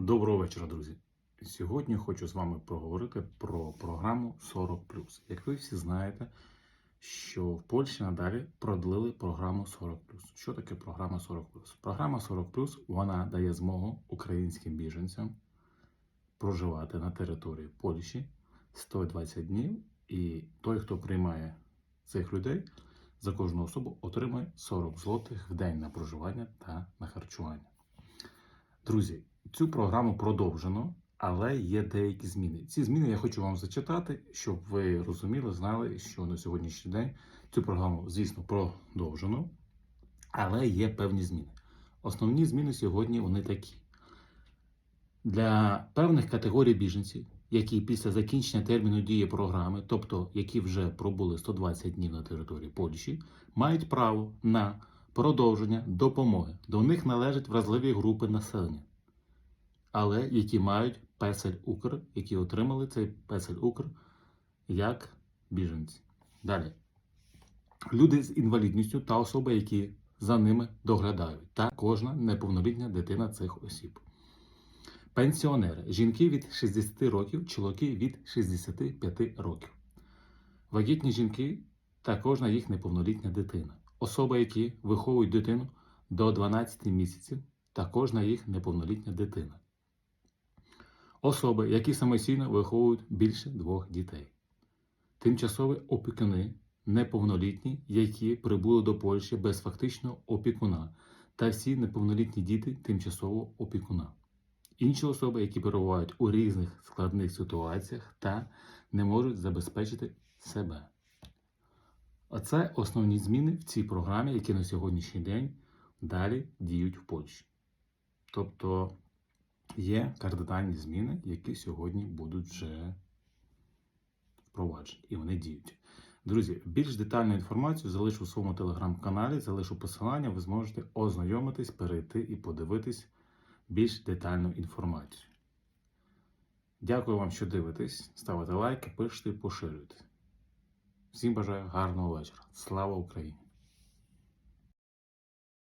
Доброго вечора, друзі. Сьогодні хочу з вами проговорити про програму 40. Як ви всі знаєте, що в Польщі надалі продлили програму 40 Що таке програма 40 Програма 40 вона дає змогу українським біженцям проживати на території Польщі 120 днів, і той, хто приймає цих людей, за кожну особу отримує 40 злотих в день на проживання та на харчування. Друзі, цю програму продовжено, але є деякі зміни. Ці зміни я хочу вам зачитати, щоб ви розуміли, знали, що на сьогоднішній день цю програму, звісно, продовжено, але є певні зміни. Основні зміни сьогодні вони такі. Для певних категорій біженців, які після закінчення терміну дії програми, тобто які вже пробули 120 днів на території Польщі, мають право на продовження допомоги. До них належать вразливі групи населення, але які мають песель Укр, які отримали цей песель Укр як біженці. Далі. Люди з інвалідністю та особи, які за ними доглядають, та кожна неповнолітня дитина цих осіб. Пенсіонери жінки від 60 років, чоловіки від 65 років. Вагітні жінки та кожна їх неповнолітня дитина. Особи, які виховують дитину до 12 місяців, та кожна їх неповнолітня дитина. Особи, які самостійно виховують більше двох дітей. Тимчасові опікуни неповнолітні, які прибули до Польщі без фактичного опікуна, та всі неповнолітні діти тимчасового опікуна. Інші особи, які перебувають у різних складних ситуаціях та не можуть забезпечити себе. Оце основні зміни в цій програмі, які на сьогоднішній день далі діють в Польщі. Тобто є кардинальні зміни, які сьогодні будуть вже впроваджені, і вони діють. Друзі, більш детальну інформацію залишу у своєму телеграм-каналі, залишу посилання, ви зможете ознайомитись, перейти і подивитись більш детальну інформацію. Дякую вам, що дивитесь. Ставите лайки, пишете поширюйте. Всім бажаю гарного вечора. Слава Україні!